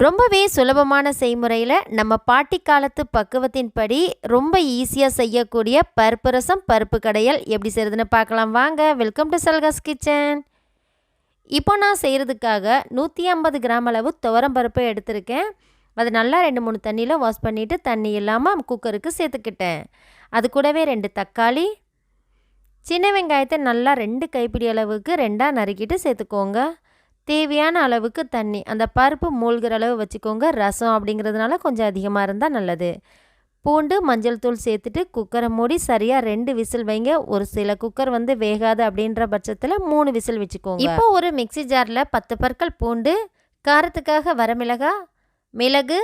ரொம்பவே சுலபமான செய்முறையில் நம்ம பாட்டி காலத்து பக்குவத்தின்படி ரொம்ப ஈஸியாக செய்யக்கூடிய பருப்பு ரசம் பருப்பு கடையல் எப்படி செய்கிறதுன்னு பார்க்கலாம். வாங்க வெல்கம் டு சல்காஸ் கிச்சன் இப்போ நான் செய்கிறதுக்காக நூற்றி ஐம்பது கிராம் அளவு துவரம் பருப்பை எடுத்திருக்கேன். அது நல்லா ரெண்டு மூணு தண்ணியில் வாஷ் பண்ணிவிட்டு தண்ணி இல்லாமல் குக்கருக்கு சேர்த்துக்கிட்டேன். அது கூடவே ரெண்டு தக்காளி. சின்ன வெங்காயத்தை நல்லா ரெண்டு கைப்பிடி அளவுக்கு ரெண்டாக நறுக்கிட்டு சேர்த்துக்கோங்க. தேவையான அளவுக்கு தண்ணி அந்த பருப்பு மூழ்கிற அளவு வச்சுக்கோங்க. ரசம் அப்படிங்கிறதுனால கொஞ்சம் அதிகமாக இருந்தால் நல்லது. பூண்டு மஞ்சள் தூள் சேர்த்துட்டு குக்கரை மூடி சரியாக ரெண்டு விசில் வைங்க. ஒரு சில குக்கர் வந்து வேகாது அப்படின்ற பட்சத்தில் மூணு விசில் வச்சுக்கோங்க. இப்போ ஒரு மிக்சி ஜாரில் பத்து பற்கள் பூண்டு காரத்துக்காக வரமிளகா மிளகு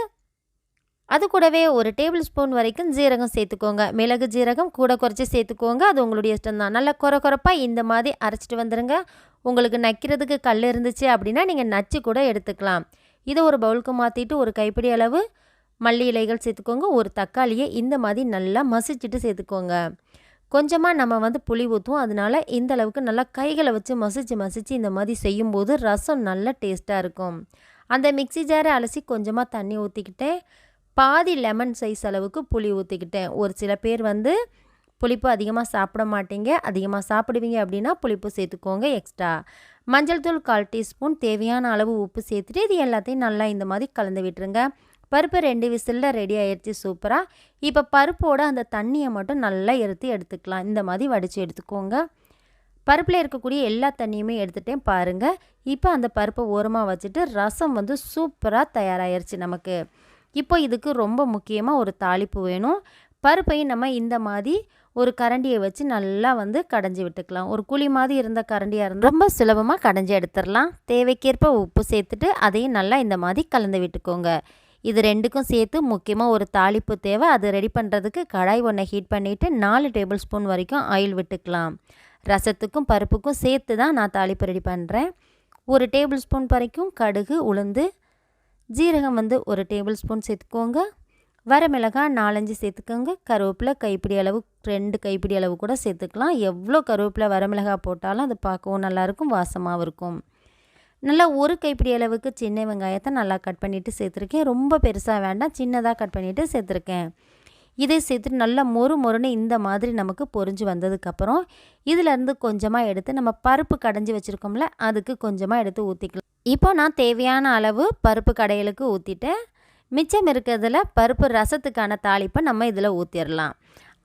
அது கூடவே ஒரு டேபிள் ஸ்பூன் வரைக்கும் ஜீரகம் சேர்த்துக்கோங்க. மிளகு ஜீரகம் கூட குறைச்சி சேர்த்துக்கோங்க. அது உங்களுடைய இஷ்டம் தான் நல்லா குறை குறைப்பாக இந்த மாதிரி அரைச்சிட்டு வந்துடுங்க உங்களுக்கு நக்கிறதுக்கு கல் இருந்துச்சு அப்படின்னா நீங்கள் நச்சு கூட எடுத்துக்கலாம். இதை ஒரு பவுலுக்கு மாற்றிட்டு ஒரு கைப்பிடி அளவு மல்லி இலைகள் சேர்த்துக்கோங்க. ஒரு தக்காளியை இந்த மாதிரி நல்லா மசிச்சுட்டு சேர்த்துக்கோங்க. கொஞ்சமாக நம்ம வந்து புளி ஊற்றுவோம் அதனால இந்த அளவுக்கு நல்லா கைகளை வச்சு மசிச்சு மசிச்சு இந்த மாதிரி செய்யும்போது ரசம் நல்ல டேஸ்ட்டாக இருக்கும். அந்த மிக்சி ஜாரை அலசி கொஞ்சமாக தண்ணி ஊற்றிக்கிட்டேன் பாதி லெமன் சைஸ் அளவுக்கு புளி ஊற்றிக்கிட்டேன் ஒரு சில பேர் வந்து புளிப்பு அதிகமாக சாப்பிட மாட்டீங்க. அதிகமாக சாப்பிடுவீங்க அப்படின்னா புளிப்பு சேர்த்துக்கோங்க எக்ஸ்ட்ரா. மஞ்சள் தூள் கால் டீஸ்பூன் தேவையான அளவு உப்பு சேர்த்துட்டு இது எல்லாத்தையும் நல்லா இந்த மாதிரி கலந்து விட்டுருங்க. பருப்பு ரெண்டு விசிலில் ரெடி ஆயிடுச்சு சூப்பராக இப்போ பருப்போட அந்த தண்ணியை மட்டும் நல்லா எடுத்து எடுத்துக்கலாம். இந்த மாதிரி வடித்து எடுத்துக்கோங்க. பருப்பில் இருக்கக்கூடிய எல்லா தண்ணியுமே எடுத்துகிட்டேன் பாருங்கள் இப்போ அந்த பருப்பை ஓரமாக வச்சுட்டு ரசம் வந்து சூப்பராக தயாராகிருச்சு நமக்கு. இப்போ இதுக்கு ரொம்ப முக்கியமாக ஒரு தாளிப்பு வேணும். பருப்பையும் நம்ம இந்த மாதிரி ஒரு கரண்டியை வச்சு நல்லா வந்து கடைஞ்சி விட்டுக்கலாம். ஒரு குழி மாதிரி இருந்த கரண்டியாக இருந்தால் ரொம்ப சுலபமாக கடைஞ்சி எடுத்துடலாம். தேவைக்கேற்ப உப்பு சேர்த்துட்டு அதையும் நல்லா இந்த மாதிரி கலந்து விட்டுக்கோங்க. இது ரெண்டுக்கும் சேர்த்து முக்கியமாக ஒரு தாளிப்பு தேவை. அது ரெடி பண்ணுறதுக்கு கடாய் ஒன்றை ஹீட் பண்ணிவிட்டு நாலு டேபிள் ஸ்பூன் வரைக்கும் ஆயில் விட்டுக்கலாம். ரசத்துக்கும் பருப்புக்கும் சேர்த்து தான் நான் தாளிப்பு ரெடி பண்ணுறேன் ஒரு டேபிள் ஸ்பூன் வரைக்கும் கடுகு உளுந்து ஜீரகம் வந்து ஒரு டேபிள் ஸ்பூன் சேர்த்துக்கோங்க. வரமிளகாய் நாலஞ்சு சேர்த்துக்கோங்க. கருவேப்பிலை கைப்பிடி அளவு ரெண்டு கைப்பிடி அளவு கூட சேர்த்துக்கலாம். எவ்வளோ கருவேப்பிலை வரமிளகாய் போட்டாலும் அது பார்க்கவும் நல்லாயிருக்கும் வாசமாகவும் இருக்கும். நல்லா ஒரு கைப்பிடி அளவுக்கு சின்ன வெங்காயத்தை நல்லா கட் பண்ணிவிட்டு சேர்த்துருக்கேன். ரொம்ப பெருசாக வேண்டாம் சின்னதாக கட் பண்ணிவிட்டு சேர்த்துருக்கேன். இதை சேர்த்துட்டு நல்லா மொறு மொறுன்னு இந்த மாதிரி நமக்கு பொறிஞ்சு வந்ததுக்கப்புறம் இதிலேருந்து கொஞ்சமாக எடுத்து நம்ம பருப்பு கடைஞ்சி வச்சுருக்கோம்ல அதுக்கு கொஞ்சமாக எடுத்து ஊற்றிக்கலாம் இப்போ நான் தேவையான அளவு பருப்பு கடையலுக்கு ஊற்றிட்டேன் மிச்சம் இருக்கிறதுல பருப்பு ரசத்துக்கான தாளிப்பை நம்ம இதில் ஊற்றிடலாம்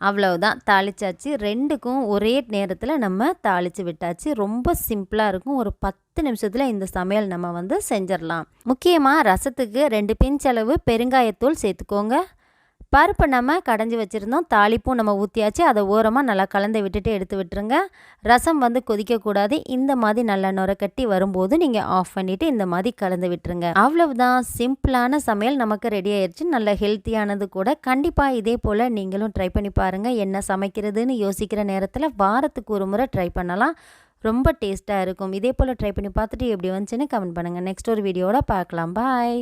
அவ்வளவுதான். தாளிச்சாச்சு. ரெண்டுக்கும் ஒரே நேரத்தில் நம்ம தாளித்து விட்டாச்சு. ரொம்ப சிம்பிளாக இருக்கும். ஒரு பத்து நிமிஷத்தில் இந்த சமையல் நம்ம வந்து செஞ்சிடலாம் முக்கியமாக ரசத்துக்கு ரெண்டு பிஞ்ச் அளவு பெருங்காயத்தூள் சேர்த்துக்கோங்க. பருப்பு நம்ம கடைஞ்சி வச்சுருந்தோம். தாளிப்பும் நம்ம ஊற்றியாச்சு அதை ஓரமாக நல்லா கலந்து விட்டுட்டு எடுத்து விட்டுருங்க. ரசம் வந்து கொதிக்கக்கூடாது. இந்த மாதிரி நல்லா நுரக்கட்டி வரும்போது நீங்கள் ஆஃப் பண்ணிவிட்டு இந்த மாதிரி கலந்து விட்டுருங்க. அவ்வளவுதான். சிம்பிளான சமையல் நமக்கு ரெடி ஆயிடுச்சு நல்ல ஹெல்த்தியானது கூட. கண்டிப்பாக இதே போல் நீங்களும் ட்ரை பண்ணி பாருங்கள் என்ன சமைக்கிறதுன்னு யோசிக்கிற நேரத்தில் வாரத்துக்கு ஒரு முறை ட்ரை பண்ணலாம். ரொம்ப டேஸ்ட்டாக இருக்கும். இதே போல் ட்ரை பண்ணி பார்த்துட்டு எப்படி வந்துச்சுன்னு கமெண்ட் பண்ணுங்கள் நெக்ஸ்ட் ஒரு வீடியோவில் பார்க்கலாம். பாய்